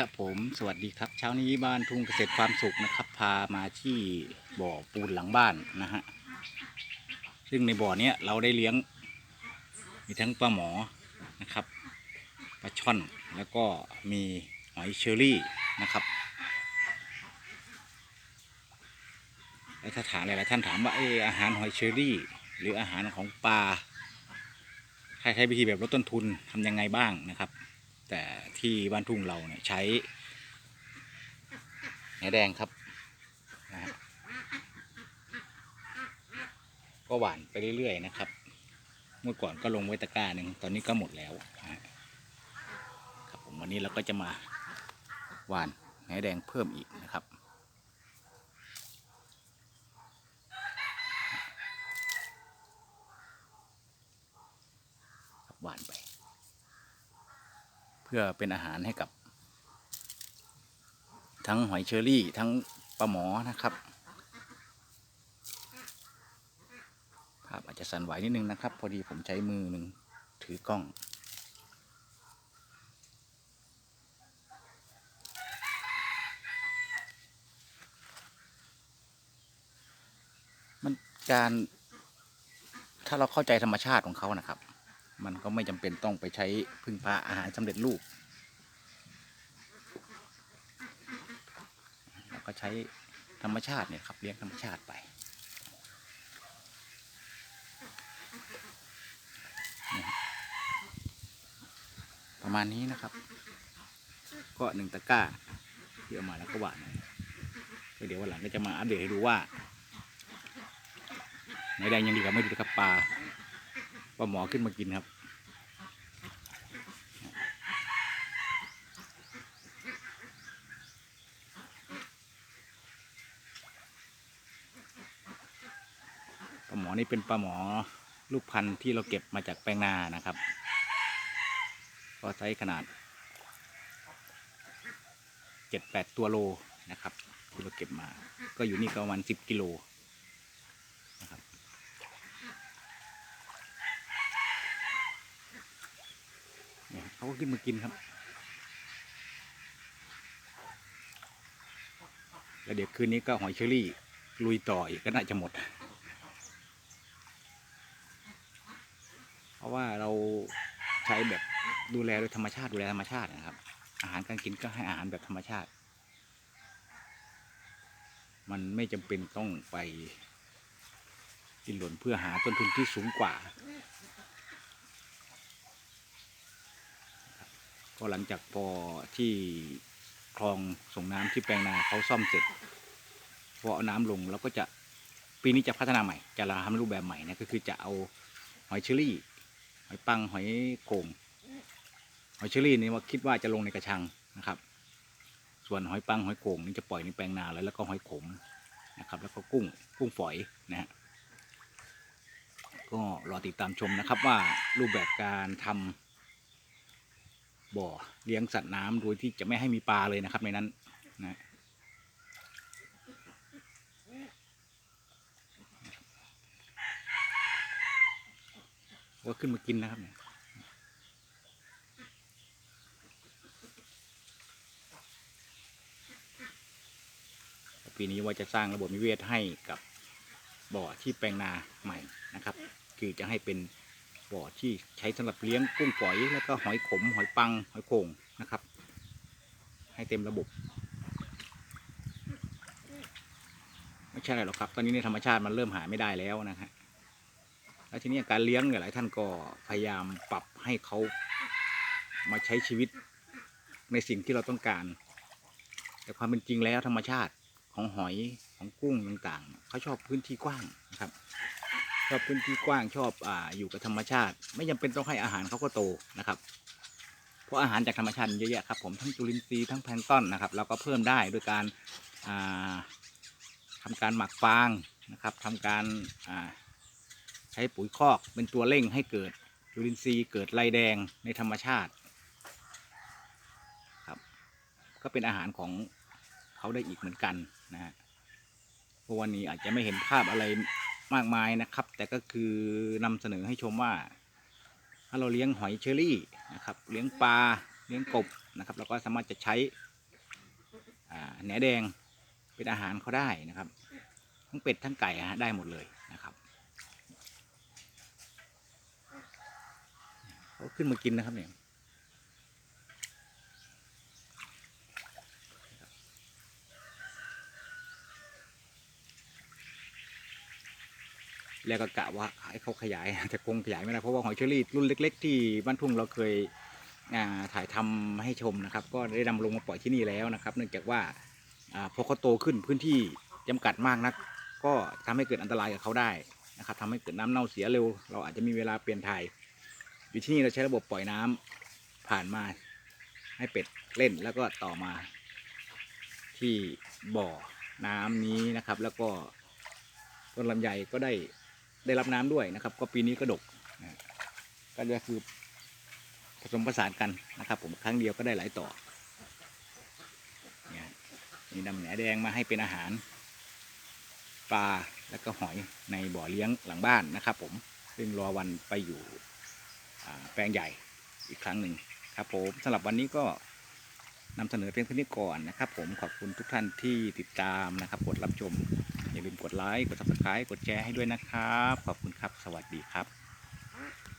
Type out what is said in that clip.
ครับผมสวัสดีครับเช้านี้บ้านทุ่งเกษตรความสุขนะครับ พามาที่บ่อปูนหลังบ้านนะฮะซึ่งในบ่อเนี้ยเราได้เลี้ยง มีทั้งปลาหมอนะครับปลาช่อนแล้วก็มีหอยเชอรี่นะครับแล้วถ้าถามหลายๆท่านถามว่าเอออาหารหอยเชอรี่ หรืออาหารของปลาใครใช้วิธีแบบลดต้นทุนทำยังไงบ้างนะครับ แต่ที่บ้านทุ่งเราเนี่ยใช้แหนแดงครับนะก็หวานไปเรื่อยๆนะครับ เมื่อก่อนก็ลงไว้ตะกร้าหนึ่งตอนนี้ก็หมดแล้วนะครับผมวันนี้เราก็จะมาหวานแหนแดงเพิ่มอีกนะครับหวานไป เพื่อเป็นอาหารให้กับ ทั้งหอยเชอรี่ ทั้งปลาหมอนะครับ ภาพอาจจะสั่นไหวนิดนึงนะครับ พอดีผมใช้มือหนึ่งถือกล้องมันการถ้าเราเข้าใจธรรมชาติของเขานะครับ มันก็ไม่จำเป็นต้องไปใช้พึ่งพาอาหารสำเร็จรูปแล้วก็ใช้ธรรมชาติเนี่ยครับเลี้ยงธรรมชาติไปประมาณนี้นะครับ ก็หนึ่งตะกร้าที่เอามาแล้วก็หวานเดี๋ยววันหลังก็จะมาอัปเดตให้ดูว่าไหนแดงยังดีกับไม่ดีนะครับปลา ปลาหมอขึ้นมากินครับ ปลาหมอนี่เป็นปลาหมอลูกพันธุ์ที่เราเก็บมาจากแปลงนานะครับ ก็ไซส์ขนาดเจ็ดแปดตัวโลนะครับที่เราเก็บมา ก็อยู่นี่ประมาณสิบกิโลนะครับ เขาก็ขึ้นมากินครับ แล้วเดี๋ยวคืนนี้ก็หอยเชอรี่ ลุยต่ออีกก็น่าจะหมด เพราะว่าเราใช้แบบดูแลโดยธรรมชาติดูแลธรรมชาตินะครับ อาหารการกินก็ให้อาหารแบบธรรมชาติ มันไม่จำเป็นต้องไปกินหล่นเพื่อหาต้นทุนที่สูงกว่า ก็หลังจากพอที่คลองส่งน้ำที่แปลงนาเขาซ่อมเสร็จพอเอาน้ำลงเราก็จะปีนี้จะพัฒนาใหม่ จะทำรูปแบบใหม่นะก็คือจะเอาหอยเชอรี่ หอยปังหอยโข่งหอยเชอรี่นี่ว่าคิดว่าจะลงในกระชังนะครับ ส่วนหอยปังหอยโข่งนี่จะปล่อยในแปลงนาแล้วแล้วก็หอยขมนะครับ แล้วก็กุ้งกุ้งฝอยนะฮะก็รอติดตามชมนะครับว่ารูปแบบการทำ บ่อเลี้ยงสัตว์น้ำโดยที่จะไม่ให้มีปลาเลยนะครับในนั้นนะว่าขึ้นมากินนะครับเนี่ยปีนี้ว่าจะสร้างระบบนิเวศให้กับบ่อที่แปลงนาใหม่นะครับ คือจะให้เป็น บ่อที่ใช้สำหรับเลี้ยงกุ้งฝอยแล้วก็หอยขมหอยปังหอยโข่งนะครับ ให้เต็มระบบ ไม่ใช่อะไรหรอกครับ ตอนนี้ในธรรมชาติมันเริ่มหาไม่ได้แล้วนะฮะแล้วทีนี้การเลี้ยงเนี่ยหลายท่านก็พยายามปรับให้เขามาใช้ชีวิตในสิ่งที่เราต้องการ แต่ความเป็นจริงแล้วธรรมชาติของหอยของกุ้งต่างๆเขาชอบพื้นที่กว้างนะครับ ชอบพื้นที่กว้างชอบอ่าอยู่กับธรรมชาติ ไม่จำเป็นต้องให้อาหารเขาก็โตนะครับ เพราะอาหารจากธรรมชาติเยอะแยะครับผมทั้งจุลินทรีย์ทั้งแพลงต้นนะครับเราก็เพิ่มได้โดยการอ่าทำการหมักฟางนะครับทำการอ่าใช้ปุ๋ยคอกเป็นตัวเร่งให้เกิดจุลินทรีย์เกิดไรแดงในธรรมชาติครับ ก็เป็นอาหารของเขาได้อีกเหมือนกันนะฮะเพราะวันนี้อาจจะไม่เห็นภาพอะไร มากมายนะครับ แต่ก็คือนำเสนอให้ชมว่า ถ้าเราเลี้ยงหอยเชอรี่นะครับ เลี้ยงปลาเลี้ยงกบนะครับเราก็สามารถจะใช้แหนแดงเป็นอาหารเขาได้นะครับ ทั้งเป็ดทั้งไก่ฮะได้หมดเลยนะครับเขาขึ้นมากินนะครับเนี่ย แล้วก็กะว่าให้เขาขยายแต่คงขยายไม่ได้เพราะว่าหอยเชอรี่รุ่นเล็ก ๆ ที่บ้านทุ่งเราเคยถ่ายทำให้ชมนะครับ ก็ได้นำลงมาปล่อยที่นี่แล้วนะครับ เนื่องจากว่าพอเขาโตขึ้นพื้นที่จำกัดมากนัก ก็ทำให้เกิดอันตรายกับเขาได้นะครับทำให้เกิดน้ำเน่าเสียเร็ว เราอาจจะมีเวลาเปลี่ยนถ่ายอยู่ที่นี่เราใช้ระบบปล่อยน้ำผ่านมาให้เป็ดเล่นแล้วก็ต่อมาที่บ่อน้ำนี้นะครับ แล้วก็ต้นลำไยก็ได้ ได้รับน้ำด้วยนะครับ ก็ปีนี้ก็ดกนะก็จะคือผสมผสานกันนะครับ ผมครั้งเดียวก็ได้หลายต่อเนี่ยมีนำแหนแดงมาให้เป็นอาหารปลาแล้วก็หอยในบ่อเลี้ยงหลังบ้านนะครับ ผมซึ่งรอวันไปอยู่แปลงใหญ่อีกครั้งหนึ่งครับผมสำหรับวันนี้ก็นำเสนอเพียงเท่านี้ก่อนนะครับ ผมขอบคุณทุกท่านที่ติดตามนะครับกดรับชม อย่าลืมกดไลค์กด subscribe กดแชร์ให้ด้วยนะครับ ขอบคุณครับ สวัสดีครับ